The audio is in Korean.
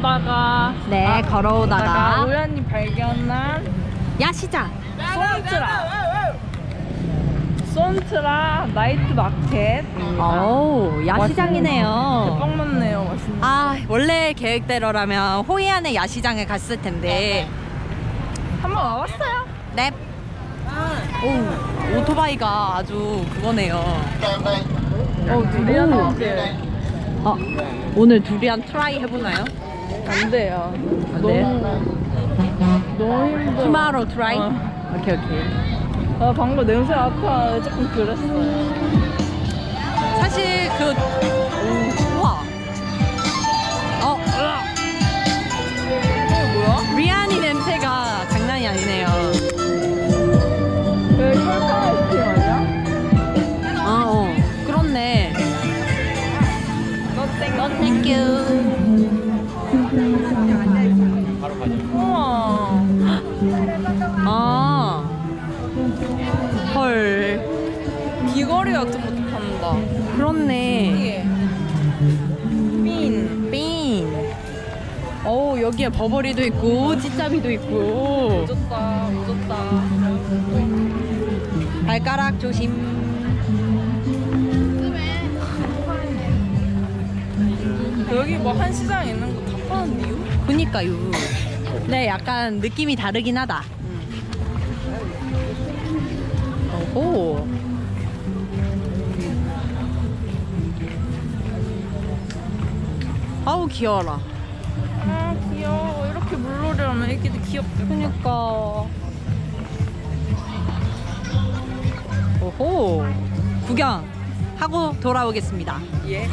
걸어오다가 네, 아, 걸어오다가. 우연히 발견한 야시장. 손트라 손트라 나이트 마켓 오, 야시장이네요. 대빵 맞네요 맛있네 아, 원래 계획대로라면 호이안의 야시장에 갔을 텐데. 한번 와봤어요 네. 오, 오토바이가 아주 그거네요. 어 두리안 냄새 어, 오늘 두리안 트라이 해보나요? 안 돼요 안 돼요? 너무 힘들어 투마로 트라이? 어. 오케이, 오케이. 아 방금 냄새 맡아 조금 그랬어요 사실 그, 오, 우와. 어, 이게 뭐야? 리안이 냄새가 장난이 아니네요. 그 혈당 아이스크림 아니야? 어, 어. 그렇네. 너 땡큐. 아. 헐. 귀걸이 같은 것도 판다 그렇네. 이게 핀 삥. 어우, 여기에 버버리도 있고, 찌짜비도 있고. 오졌다 오졌다 발가락 조심. 여기 뭐 한 시장 있는 거 다 파는 이유? 그니까요. 네, 약간 느낌이 다르긴 하다. 오호. 아우 귀여워라. 아 귀여워 이렇게 물놀이 하면 애기들 귀엽겠다 그니까. 오호. 구경 하고 돌아오겠습니다. 예